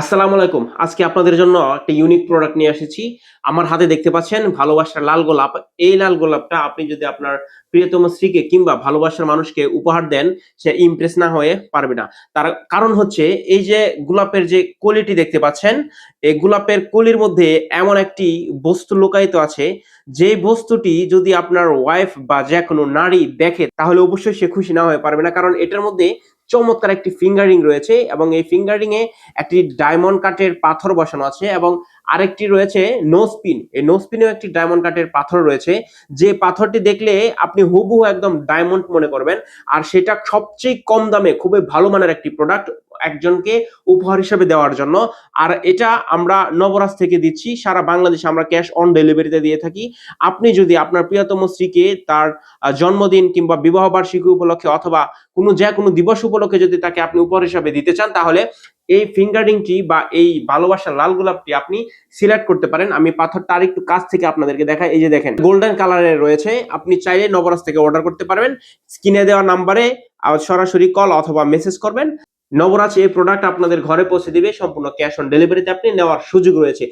আসসালামু আলাইকুম। আজকে আপনাদের জন্য একটা ইউনিক প্রোডাক্ট নিয়ে এসেছি। আমার হাতে দেখতে পাচ্ছেন ভালোবাসার লাল গোলাপ। এই লাল গোলাপটা আপনি যদি আপনার প্রিয়তম স্ত্রীকে কিংবা ভালোবাসার মানুষকে উপহার দেন, সে ইমপ্রেস না হয়ে পারবে না। তার কারণ হচ্ছে এই যে গোলাপের যে কলিটি দেখতে পাচ্ছেন, এই গোলাপের কলির মধ্যে এমন একটি বস্তু লুকায়িত আছে যে বস্তুটি যদি আপনার ওয়াইফ বা যে কোনো নারী দেখে, তাহলে অবশ্যই সে খুশি না হয়ে পারবে না। কারণ এটার মধ্যে চমৎকার একটি ফিঙ্গারিং রয়েছে এবং এই ফিঙ্গারিং এ একটি ডায়মন্ড কাটের পাথর বসানো আছে এবং আরেকটি রয়েছে নোসপিন এই নোসপিনেও একটি ডায়মন্ড কাটের পাথর রয়েছে। যে পাথরটি দেখলে আপনি হুবহু একদম ডায়মন্ড মনে করবেন। আর সেটা সবচেয়ে কম দামে, খুবই ভালো মানের একটি প্রোডাক্ট একজনকে উপহার হিসেবে দেওয়ার জন্য। আর এটা আমরা নবরাজ থেকে দিচ্ছি। সারা বাংলাদেশে আমরা ক্যাশ অন ডেলিভারিতে দিয়ে থাকি। আপনি যদি আপনার প্রিয়তম স্ত্রীকে তার জন্মদিন কিংবা বিবাহ বার্ষিকী উপলক্ষে অথবা কোনো যে কোনো দিবস উপলক্ষে যদি তাকে আপনি উপহার হিসাবে দিতে চান, তাহলে এই ফিঙ্গারিংটি বা এই ভালোবাসার লাল গোলাপটি আপনি সিলেক্ট করতে পারেন। আমি পাথরটা আর একটু কাছ থেকে আপনাদেরকে দেখাই। এই যে দেখেন গোল্ডেন কালারের রয়েছে। আপনি চাইলে নবরাজ থেকে অর্ডার করতে পারবেন। স্ক্রিনে দেওয়া নাম্বারে সরাসরি কল অথবা মেসেজ করবেন। নবরাজ এই প্রোডাক্ট আপনাদের ঘরে পৌঁছে দিবে। সম্পূর্ণ ক্যাশ অন ডেলিভারিতে আপনি নেওয়ার সুযোগ রয়েছে।